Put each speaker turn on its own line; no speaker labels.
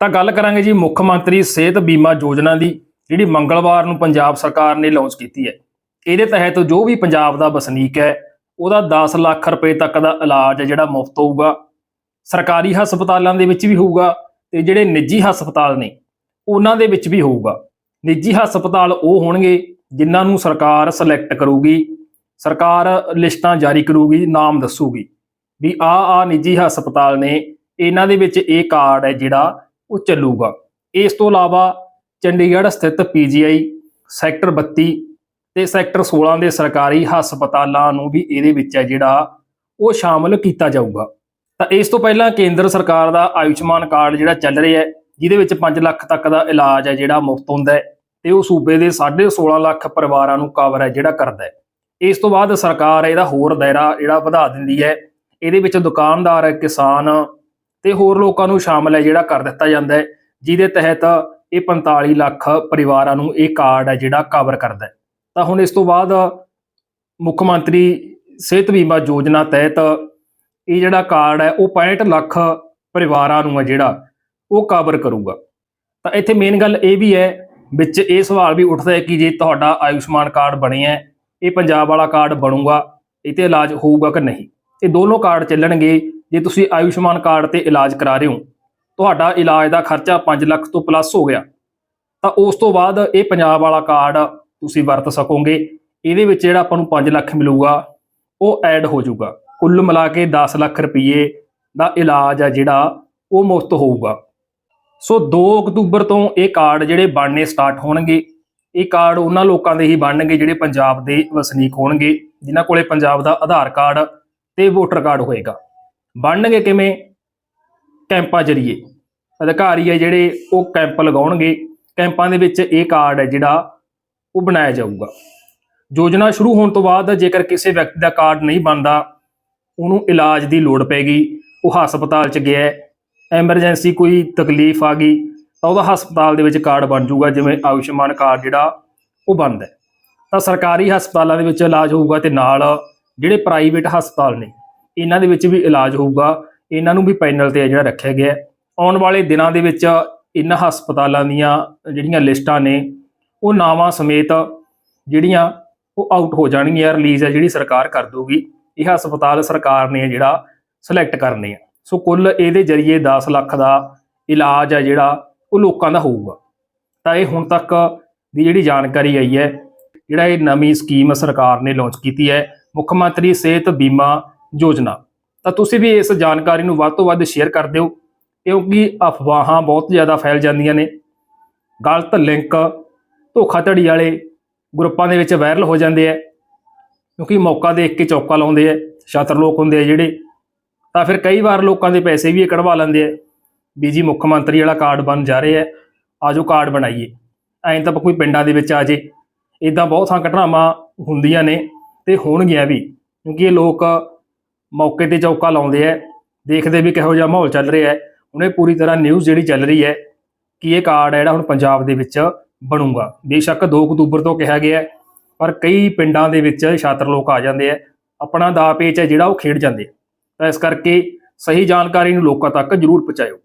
ਤਾਂ ਗੱਲ ਕਰਾਂਗੇ ਜੀ ਮੁੱਖ ਮੰਤਰੀ ਸਿਹਤ ਬੀਮਾ ਯੋਜਨਾ ਦੀ, ਜਿਹੜੀ ਮੰਗਲਵਾਰ ਨੂੰ ਪੰਜਾਬ ਸਰਕਾਰ ਨੇ ਲਾਂਚ ਕੀਤੀ ਹੈ। ਇਹਦੇ ਤਹਿਤ ਜੋ ਵੀ ਪੰਜਾਬ ਦਾ ਵਸਨੀਕ ਹੈ, ਉਹਦਾ 10 ਲੱਖ ਰੁਪਏ ਤੱਕ ਦਾ ਇਲਾਜ ਹੈ ਜਿਹੜਾ ਮੁਫਤ ਹੋਊਗਾ। ਸਰਕਾਰੀ ਹਸਪਤਾਲਾਂ ਦੇ ਵਿੱਚ ਵੀ ਹੋਊਗਾ ਤੇ ਜਿਹੜੇ ਨਿੱਜੀ ਹਸਪਤਾਲ ਨੇ, ਉਹਨਾਂ ਦੇ ਵਿੱਚ ਵੀ ਹੋਊਗਾ। ਨਿੱਜੀ ਹਸਪਤਾਲ ਉਹ ਹੋਣਗੇ ਜਿਨ੍ਹਾਂ ਨੂੰ ਸਰਕਾਰ ਸਿਲੈਕਟ ਕਰੂਗੀ, ਸਰਕਾਰ ਲਿਸਟਾਂ ਜਾਰੀ ਕਰੂਗੀ, ਨਾਮ ਦੱਸੂਗੀ। ਵੀ ਆ ਆ ਨਿੱਜੀ ਹਸਪਤਾਲ ਨੇ, ਇਹਨਾਂ ਦੇ ਵਿੱਚ ਇਹ ਕਾਰਡ ਹੈ ਜਿਹੜਾ ਉਹ ਚੱਲੂਗਾ। ਇਸ ਤੋਂ ਇਲਾਵਾ ਚੰਡੀਗੜ੍ਹ ਸਥਿਤ ਪੀਜੀਆਈ ਸੈਕਟਰ 32 ਤੇ ਸੈਕਟਰ 16 ਦੇ ਸਰਕਾਰੀ ਹਸਪਤਾਲਾਂ ਨੂੰ ਵੀ ਇਹਦੇ ਵਿੱਚ ਹੈ ਜਿਹੜਾ ਉਹ ਸ਼ਾਮਲ ਕੀਤਾ ਜਾਊਗਾ। ਤਾਂ ਇਸ ਤੋਂ ਪਹਿਲਾਂ ਕੇਂਦਰ ਸਰਕਾਰ ਦਾ ਆਯੁਸ਼ਮਾਨ ਕਾਰਡ ਜਿਹੜਾ ਚੱਲ ਰਿਹਾ ਹੈ, ਜਿਹਦੇ ਵਿੱਚ 5 ਲੱਖ ਤੱਕ ਦਾ ਇਲਾਜ ਹੈ ਜਿਹੜਾ ਮੁਫਤ ਹੁੰਦਾ ਹੈ ਤੇ ਉਹ ਸੂਬੇ ਦੇ 16.5 ਲੱਖ ਪਰਿਵਾਰਾਂ ਨੂੰ ਕਵਰ ਹੈ ਜਿਹੜਾ ਕਰਦਾ ਹੈ। ਇਸ ਤੋਂ ਬਾਅਦ ਸਰਕਾਰ ਇਹਦਾ ਹੋਰ ਦਾਇਰਾ ਜਿਹੜਾ ਵਧਾ ਦਿੰਦੀ ਹੈ। ਇਹਦੇ ਵਿੱਚ ਦੁਕਾਨਦਾਰ, ਕਿਸਾਨ ਤੇ ਹੋਰ ਲੋਕਾਂ ਨੂੰ ਸ਼ਾਮਲ ਹੈ ਜਿਹੜਾ ਕਰ ਦਿੱਤਾ ਜਾਂਦਾ ਹੈ, ਜਿਹਦੇ ਤਹਿਤ ਇਹ 45 ਲੱਖ ਪਰਿਵਾਰਾਂ ਨੂੰ ਇਹ ਕਾਰਡ ਹੈ ਜਿਹੜਾ ਕਵਰ ਕਰਦਾ ਹੈ। ਤਾਂ ਹੁਣ ਇਸ ਤੋਂ ਬਾਅਦ ਮੁੱਖ ਮੰਤਰੀ ਸਿਹਤ ਬੀਮਾ ਯੋਜਨਾ ਤਹਿਤ ਇਹ ਜਿਹੜਾ ਕਾਰਡ ਹੈ, ਉਹ 65 ਲੱਖ ਪਰਿਵਾਰਾਂ ਨੂੰ ਹੈ ਜਿਹੜਾ ਉਹ ਕਵਰ ਕਰੂਗਾ। ਤਾਂ ਇੱਥੇ ਮੇਨ ਗੱਲ ਇਹ ਵੀ ਹੈ, ਵਿੱਚ ਇਹ ਸਵਾਲ ਵੀ ਉੱਠਦਾ ਹੈ ਕਿ ਜੇ ਤੁਹਾਡਾ ਆਯੁਸ਼ਮਾਨ ਕਾਰਡ ਬਣਿਆ ਹੈ, ਇਹ ਪੰਜਾਬ ਵਾਲਾ ਕਾਰਡ ਬਣੂਗਾ ਇਹ ਤੇ ਇਲਾਜ ਹੋਊਗਾ ਕਿ ਨਹੀਂ? ਇਹ ਦੋਨੋਂ ਕਾਰਡ ਚੱਲਣਗੇ ਜੇ ਤੁਸੀਂ ਆਯੁਸ਼ਮਾਨ ਕਾਰਡ ਤੇ ਇਲਾਜ ਕਰਾ ਰਹੇ ਹੋ, ਤੁਹਾਡਾ ਇਲਾਜ ਦਾ ਖਰਚਾ 5 ਲੱਖ ਤੋਂ ਪਲੱਸ ਹੋ ਗਿਆ। ਤਾਂ ਉਸ ਤੋਂ ਬਾਅਦ ਇਹ ਪੰਜਾਬ ਵਾਲਾ ਕਾਰਡ ਤੁਸੀਂ ਵਰਤ ਸਕੋਗੇ। ਇਹਦੇ ਵਿੱਚ ਜਿਹੜਾ ਆਪਾਂ ਨੂੰ 5 ਲੱਖ ਮਿਲੂਗਾ, ਉਹ ਐਡ ਹੋ ਜਾਊਗਾ। ਕੁੱਲ ਮਿਲਾ ਕੇ 10 ਲੱਖ ਰੁਪਏ ਦਾ ਇਲਾਜ ਆ ਜਿਹੜਾ, ਉਹ ਮੁਫਤ ਹੋਊਗਾ। ਸੋ 2 ਅਕਤੂਬਰ ਤੋਂ ਇਹ ਕਾਰਡ ਜਿਹੜੇ ਬਣਨੇ ਸਟਾਰਟ ਹੋਣਗੇ, ਇਹ ਕਾਰਡ ਉਹਨਾਂ ਲੋਕਾਂ ਦੇ ਹੀ ਬਣਨਗੇ ਜਿਹੜੇ ਪੰਜਾਬ ਦੇ ਵਸਨੀਕ ਹੋਣਗੇ, ਜਿਨ੍ਹਾਂ ਕੋਲੇ ਪੰਜਾਬ ਦਾ ਆਧਾਰ ਕਾਰਡ ਤੇ ਵੋਟਰ ਕਾਰਡ ਹੋਏਗਾ। ਬਣਨਗੇ ਕਿਵੇਂ? ਕੈਂਪਾਂ ਜਰੀਏ। ਅਧਿਕਾਰੀ ਹੈ ਜਿਹੜੇ ਉਹ ਕੈਂਪ ਲਗਾਉਣਗੇ। ਕੈਂਪਾਂ ਦੇ ਵਿੱਚ ਇਹ ਕਾਰਡ ਹੈ ਜਿਹੜਾ ਉਹ ਬਣਾਇਆ ਜਾਊਗਾ। ਯੋਜਨਾ ਸ਼ੁਰੂ ਹੋਣ ਤੋਂ ਬਾਅਦ ਜੇਕਰ ਕਿਸੇ ਵਿਅਕਤੀ ਦਾ ਕਾਰਡ ਨਹੀਂ ਬਣਦਾ, ਉਹਨੂੰ ਇਲਾਜ ਦੀ ਲੋੜ ਪੈਗੀ। ਉਹ ਹਸਪਤਾਲ 'ਚ ਗਿਆ ਐਮਰਜੈਂਸੀ ਕੋਈ ਤਕਲੀਫ ਆ ਗਈ, ਤਾਂ ਉਹਦਾ ਹਸਪਤਾਲ ਦੇ ਵਿੱਚ ਕਾਰਡ ਬਣ ਜਾਊਗਾ, ਜਿਵੇਂ ਆਯੁਸ਼ਮਾਨ ਕਾਰਡ ਜਿਹੜਾ ਉਹ ਬਣਦਾ ਤਾਂ ਸਰਕਾਰੀ ਹਸਪਤਾਲਾਂ ਦੇ ਵਿੱਚ ਇਲਾਜ ਹੋਊਗਾ ਤੇ ਨਾਲ ਜਿਹੜੇ ਪ੍ਰਾਈਵੇਟ ਹਸਪਤਾਲ ਨੇ ਇਹਨਾਂ ਦੇ ਵਿੱਚ ਵੀ ਇਲਾਜ ਹੋਊਗਾ। ਇਹਨਾਂ ਨੂੰ ਵੀ ਪੈਨਲ ਤੇ ਹੈ ਜਿਹੜਾ ਰੱਖਿਆ ਗਿਆ ਆਉਣ ਵਾਲੇ ਦਿਨਾਂ ਦੇ ਵਿੱਚ ਇਹਨਾਂ ਹਸਪਤਾਲਾਂ ਦੀਆਂ ਜਿਹੜੀਆਂ ਲਿਸਟਾਂ ਨੇ, ਉਹ ਨਾਵਾਂ ਸਮੇਤ ਜਿਹੜੀਆਂ ਉਹ ਆਊਟ ਹੋ ਜਾਣਗੀਆਂ ਰਿਲੀਜ਼ ਹੈ ਜਿਹੜੀ ਸਰਕਾਰ ਕਰ ਦੂਗੀ ਇਹ ਹਸਪਤਾਲ ਸਰਕਾਰ ਨੇ ਜਿਹੜਾ ਸਿਲੈਕਟ ਕਰਨੇ ਆ। ਸੋ ਕੁੱਲ ਇਹਦੇ ਜਰੀਏ 10 ਲੱਖ ਦਾ ਇਲਾਜ ਹੈ ਜਿਹੜਾ ਉਹ ਲੋਕਾਂ ਦਾ ਹੋਊਗਾ। ਤਾਂ ਇਹ ਹੁਣ ਤੱਕ ਦੀ ਜਿਹੜੀ ਜਾਣਕਾਰੀ ਆਈ ਹੈ, ਜਿਹੜਾ ਇਹ ਨਵੀਂ ਸਕੀਮ ਸਰਕਾਰ ਨੇ ਲਾਂਚ ਕੀਤੀ ਹੈ, ਮੁੱਖ ਮੰਤਰੀ ਸਿਹਤ ਬੀਮਾ ਯੋਜਨਾ। ਤਾਂ ਤੁਸੀਂ ਵੀ ਇਸ ਜਾਣਕਾਰੀ ਨੂੰ ਵੱਧ ਤੋਂ ਵੱਧ ਸ਼ੇਅਰ ਕਰ ਦਿਓ, ਕਿਉਂਕਿ ਅਫਵਾਹਾਂ ਬਹੁਤ ਜ਼ਿਆਦਾ ਫੈਲ ਜਾਂਦੀਆਂ ਨੇ। ਗਲਤ ਲਿੰਕ ਧੋਖਾਧੜੀ ਵਾਲੇ ਗਰੁੱਪਾਂ ਦੇ ਵਿੱਚ ਵਾਇਰਲ ਹੋ ਜਾਂਦੇ ਆ, ਕਿਉਂਕਿ ਮੌਕਾ ਦੇਖ ਕੇ ਚੌਕਾ ਲਾਉਂਦੇ ਆ ਛਾਤਰ ਲੋਕ ਹੁੰਦੇ ਆ ਜਿਹੜੇ। ਤਾਂ ਫਿਰ ਕਈ ਵਾਰ ਲੋਕਾਂ ਦੇ ਪੈਸੇ ਵੀ ਇਹ ਕਢਵਾ ਲੈਂਦੇ ਆ। ਵੀ ਜੀ, ਮੁੱਖ ਮੰਤਰੀ ਵਾਲਾ ਕਾਰਡ ਬਣ ਜਾ ਰਿਹਾ ਹੈ ਆਜੋ ਕਾਰਡ ਬਣਾਈਏ। ਐਂ ਤਾਂ ਕੋਈ ਪਿੰਡਾਂ ਦੇ ਵਿੱਚ ਆ ਜੇ। ਇਦਾਂ ਬਹੁਤ ਸਾਂ ਘਟਨਾਵਾਂ ਹੁੰਦੀਆਂ ਨੇ ਤੇ ਹੋਣਗੀਆਂ ਵੀ, ਕਿਉਂਕਿ ਇਹ ਲੋਕ ਮੌਕੇ ਤੇ ਚੌਕਾ ਲਾਉਂਦੇ ਆ, ਦੇਖਦੇ ਵੀ ਕਿਹੋ ਜਿਹਾ ਮਾਹੌਲ ਚੱਲ ਰਿਹਾ ਹੈ। ਹੁਣ ਪੂਰੀ ਤਰ੍ਹਾਂ ਨਿਊਜ਼ ਜਿਹੜੀ ਚੱਲ ਰਹੀ ਹੈ ਕਿ ਇਹ ਕਾਰਡ ਹੈ ਜਿਹੜਾ ਹੁਣ ਪੰਜਾਬ ਦੇ ਵਿੱਚ ਬਣੂਗਾ। ਬੇਸ਼ੱਕ 2 ਅਕਤੂਬਰ ਤੋਂ ਕਿਹਾ ਗਿਆ ਪਰ ਕਈ ਪਿੰਡਾਂ ਦੇ ਵਿੱਚ ਛਾਤਰ ਲੋਕ ਆ ਜਾਂਦੇ ਆ। ਆਪਣਾ ਦਾ ਪੇਚ ਹੈ ਜਿਹੜਾ ਉਹ ਖੇਡ ਜਾਂਦੇ ਆ। ਤਾਂ ਇਸ ਕਰਕੇ ਸਹੀ ਜਾਣਕਾਰੀ ਨੂੰ ਲੋਕਾਂ ਤੱਕ ਜ਼ਰੂਰ ਪਹੁੰਚਾਇਓ।